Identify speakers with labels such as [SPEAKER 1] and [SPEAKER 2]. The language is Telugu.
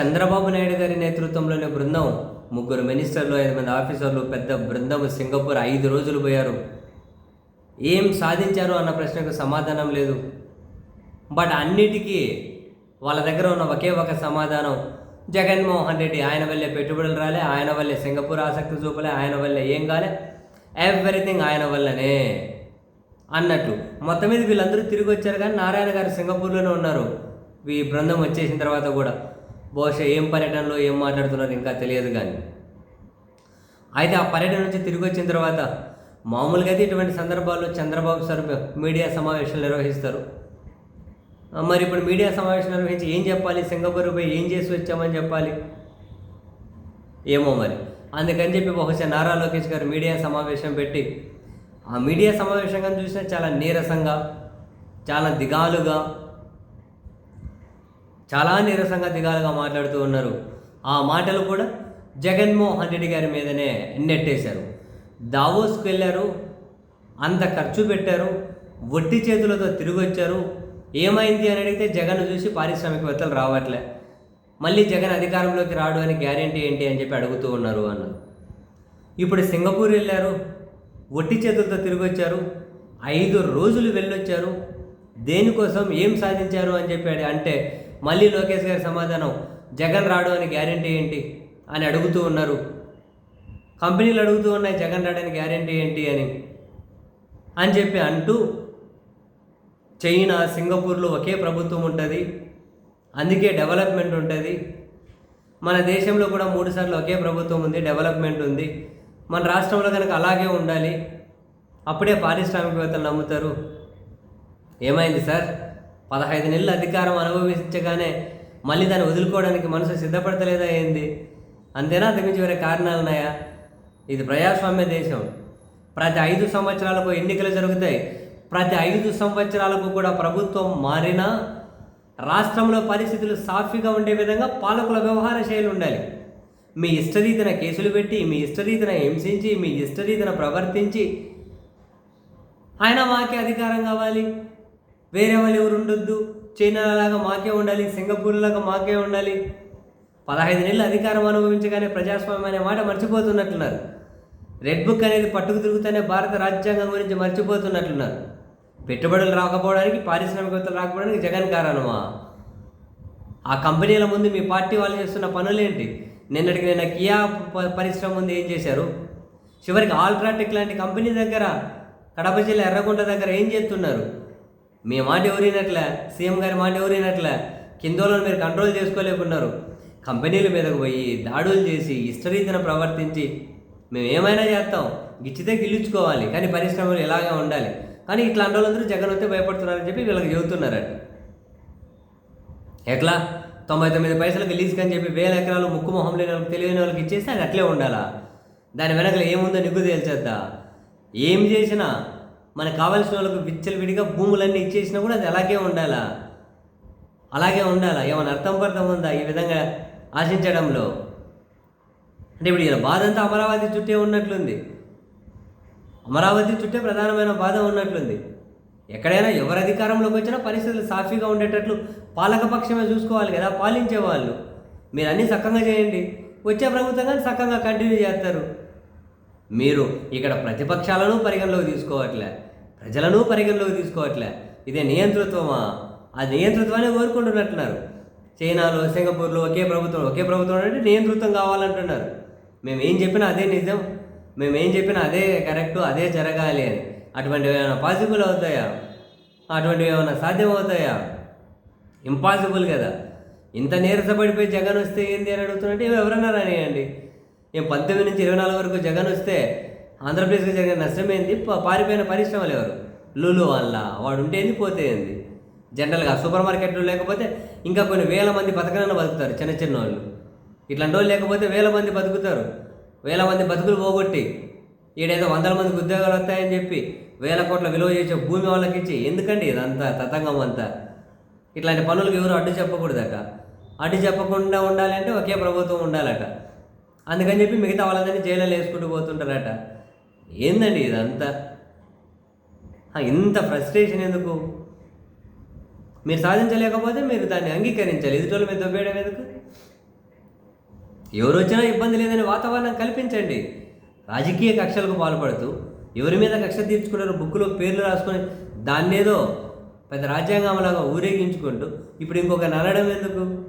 [SPEAKER 1] చంద్రబాబు నాయుడు గారి నేతృత్వంలోని బృందం. ముగ్గురు మినిస్టర్లు ఐదు మంది ఆఫీసర్లు పెద్ద బృందం సింగపూర్ ఐదు రోజులు పోయారు. ఏం సాధించారు అన్న ప్రశ్నకు సమాధానం లేదు. బట్ అన్నిటికీ వాళ్ళ దగ్గర ఉన్న ఒకే ఒక సమాధానం. జగన్మోహన్ రెడ్డి ఆయన వల్లే పెట్టుబడులు రాలే ఆయన వల్లే సింగపూర్ ఆసక్తి చూపలే ఆయన వల్లే ఏం కాలే ఎవ్రీథింగ్ ఆయన వల్లనే అన్నట్టు. మొత్తం మీద వీళ్ళందరూ తిరిగి వచ్చారు కానీ నారాయణ గారు సింగపూర్లోనే ఉన్నారు. ఈ బృందం వచ్చేసిన తర్వాత కూడా. బహుశా ఏం పర్యటనలో ఏం మాట్లాడుతున్నారు ఇంకా తెలియదు కానీ. అయితే ఆ పర్యటన నుంచి తిరిగి వచ్చిన తర్వాత మామూలుగా అయితే ఇటువంటి సందర్భాల్లో చంద్రబాబు సార్ మీడియా సమావేశాలు నిర్వహిస్తారు. మరి ఇప్పుడు మీడియా సమావేశం నిర్వహించి ఏం చెప్పాలి? సింగపూర్ పోయి ఏం చేసి వచ్చామని చెప్పాలి? ఏమో మరి. అందుకని చెప్పి బహుశా నారా లోకేష్ గారు మీడియా సమావేశం పెట్టి ఆ మీడియా సమావేశం కానీ చూసినా చాలా నీరసంగా చాలా దిగాలుగా చాలా నీరసంగా దిగాలుగా మాట్లాడుతూ ఉన్నారు. ఆ మాటలు కూడా జగన్మోహన్ రెడ్డి గారి మీదనే నెట్టేశారు. దావోస్కి వెళ్ళారు. అంత ఖర్చు పెట్టారు. వడ్డీ చేతులతో తిరిగి వచ్చారు ఏమైంది అని అడిగితే జగన్ చూసి పారిశ్రామికవేత్తలు రావట్లే. మళ్ళీ జగన్ అధికారంలోకి రాడు అని గ్యారంటీ ఏంటి అని చెప్పి అడుగుతూ ఉన్నారు అన్నారు. ఇప్పుడు సింగపూర్ వెళ్ళారు. వట్టి చేతులతో తిరిగి వచ్చారు ఐదు రోజులు వెళ్ళొచ్చారు. దేనికోసం ఏం సాధించారు అని చెప్పాడు అంటే మళ్ళీ లోకేష్ గారి సమాధానం జగన్ రాడు అని గ్యారంటీ ఏంటి అని అడుగుతూ ఉన్నారు. కంపెనీలు అడుగుతూ ఉన్నాయి జగన్ రాడని గ్యారంటీ ఏంటి అని. అని చెప్పి అంటూ చైనా సింగపూర్లో ఒకే ప్రభుత్వం ఉంటుంది అందుకే డెవలప్మెంట్ ఉంటుంది. మన దేశంలో కూడా మూడు సార్లు ఒకే ప్రభుత్వం ఉంది డెవలప్మెంట్ ఉంది. మన రాష్ట్రంలో కనుక అలాగే ఉండాలి అప్పుడే పారిశ్రామికవేత్తలు నమ్ముతారు. ఏమైంది సార్? పదహైదు నెలలు అధికారం అనుభవించగానే మళ్ళీ దాన్ని వదులుకోవడానికి మనసు సిద్ధపడతలేదా ఏంది? అంతేనా? అంతకుమించి వేరే కారణాలు ఉన్నాయా? ఇది ప్రజాస్వామ్య దేశం. ప్రతి ఐదు సంవత్సరాలకు ఎన్నికలు జరుగుతాయి. ప్రతి ఐదు సంవత్సరాలకు కూడా ప్రభుత్వం మారినా రాష్ట్రంలో పరిస్థితులు సాఫీగా ఉండే విధంగా పాలకుల వ్యవహార శైలి ఉండాలి. మీ ఇష్టరీతిన కేసులు పెట్టి మీ ఇష్టరీతిన హింసించి మీ ఇష్టరీతిన ప్రవర్తించి ఆయన మాకే అధికారం కావాలి. వేరే వాళ్ళు ఎవరు ఉండొద్దు చైనా లాగా మాకే ఉండాలి సింగపూర్ లాగా మాకే ఉండాలి. పదహైదు నెలలు అధికారం అనుభవించగానే ప్రజాస్వామ్యం అనే మాట మర్చిపోతున్నట్లున్నారు. రెడ్ బుక్ అనేది పట్టుకు తిరుగుతూనే భారత రాజ్యాంగం గురించి మర్చిపోతున్నట్లున్నారు. పెట్టుబడులు రాకపోవడానికి పారిశ్రామికవేత్తలు రాకపోవడానికి జగన్ కారణమా? ఆ కంపెనీల ముందు మీ పార్టీ వాళ్ళు చేస్తున్న పనులేంటి? నిన్నటికి నిన్న కియా ప- పరిశ్రమ ముందు ఏం చేశారు? చివరికి ఆల్ట్రాటెక్ లాంటి కంపెనీ దగ్గర కడప జిల్లా ఎర్రగుంట దగ్గర ఏం చేస్తున్నారు? మీ మాట ఎవరినట్లే? సీఎం గారి మాట ఎవరినట్లే? కిందోళ్ళని మీరు కంట్రోల్ చేసుకోలేకున్నారు. కంపెనీల మీదకు పోయి దాడులు చేసి ఇష్టరీతిన ప్రవర్తించి మేము ఏమైనా చేస్తాం. గిచ్చితే గిల్లుచుకోవాలి. కానీ పరిశ్రమలు ఇలాగే ఉండాలి. కానీ ఇట్లాంటి వాళ్ళందరూ జగన్ వస్తే భయపడుతున్నారని చెప్పి వీళ్ళకి చెబుతున్నారట. ఎట్లా? తొంభై తొమ్మిది పైసలకు లీజ్కి అని చెప్పి వేల ఎకరాలు ముక్కు మొహం లేని వాళ్ళకి తెలియని వాళ్ళకి ఇచ్చేస్తే అది అట్లే ఉండాలా? దాని వెనకలు ఏముందో నిగ్గు తేల్చేద్దా? ఏం చేసినా మనకు కావాల్సిన వాళ్ళకు విచ్చలు విడిగా భూములన్నీ ఇచ్చేసినా కూడా అది అలాగే ఉండాలా? అలాగే ఉండాలా? ఏమైనా అర్థం పర్థం ఉందా ఈ విధంగా ఆశించడంలో? అంటే ఇప్పుడు ఈయన బాధ అంతా అమరావతి చుట్టే ఉన్నట్లుంది. అమరావతి చుట్టే ప్రధానమైన బాధ ఉన్నట్లుంది. ఎక్కడైనా ఎవరు అధికారంలోకి వచ్చినా పరిస్థితులు సాఫీగా ఉండేటట్లు పాలకపక్షమే చూసుకోవాలి కదా పాలించే వాళ్ళు. మీరు అన్నీ సక్కంగా చేయండి. వచ్చే ప్రభుత్వం కానీ సక్కంగా కంటిన్యూ చేస్తారు. మీరు ఇక్కడ ప్రతిపక్షాలను పరిగణలోకి తీసుకోవట్లే ప్రజలను పరిగణలోకి తీసుకోవట్లే. ఇదే నియంతృత్వమా? ఆ నియంతృత్వాన్ని కోరుకుంటున్నట్టున్నారు. చైనాలో సింగపూర్లో ఒకే ప్రభుత్వం ఒకే ప్రభుత్వం అంటే నియంతృత్వం కావాలంటున్నారు. మేము ఏం చెప్పినా అదే నిజం. మేము ఏం చెప్పినా అదే కరెక్టు అదే జరగాలి అని. అటువంటివి ఏమైనా పాసిబుల్ అవుతాయా? అటువంటివి ఏమైనా సాధ్యం అవుతాయా ఇంపాసిబుల్ కదా. ఇంత నీరసపడిపోయి జగన్ వస్తే ఏంది అని అడుగుతున్నట్టే ఎవరన్నా రానియండి ఏం పంతొమ్మిది నుంచి ఇరవై నాలుగు వరకు జగన్ వస్తే ఆంధ్రప్రదేశ్కి జరిగిన నష్టం ఏంది పారిపోయిన పరిశ్రమలు ఎవరు? లూలు వల్ల వాడు ఉంటే ఏంది? పోతే ఏంది? జనరల్గా సూపర్ మార్కెట్లు లేకపోతే ఇంకా కొన్ని వేల మంది బతకనన్న బతుకుతారు చిన్న చిన్న వాళ్ళు ఇట్లాంటి వాళ్ళు లేకపోతే వేల మంది బతుకుతారు. వేల మంది బతుకులు పోగొట్టి ఈడేదో వందల మందికి ఉద్యోగాలు వస్తాయని చెప్పి వేల కోట్ల విలువ చేసే భూమి వాళ్ళకి ఇచ్చి ఎందుకండి ఇదంతా తతంగం అంతా? ఇట్లాంటి పనులకు ఎవరు అడ్డు చెప్పకూడదట? అడ్డు చెప్పకుండా ఉండాలంటే ఒకే ప్రభుత్వం ఉండాలట. అందుకని చెప్పి మిగతా వాళ్ళందరినీ జైల్లో వేసుకుంటూ పోతుంటారట. ఏందండి ఇదంతా? ఇంత ఫ్రస్ట్రేషన్ ఎందుకు? మీరు సాధించలేకపోతే మీరు దాన్ని అంగీకరించాలి. ఎదుటోళ్ళ మీద దొబ్బేయడం ఎందుకు? ఎవరు వచ్చినా ఇబ్బంది లేదని వాతావరణం కల్పించండి. రాజకీయ కక్షలకు పాల్పడుతూ ఎవరి మీద కక్ష తీర్చుకున్నారు బుక్లో పేర్లు రాసుకొని దాన్నేదో పెద్ద రాజ్యాంగంలాగా ఊరేగించుకుంటూ ఇప్పుడు ఇంకొక నరడం ఎందుకు?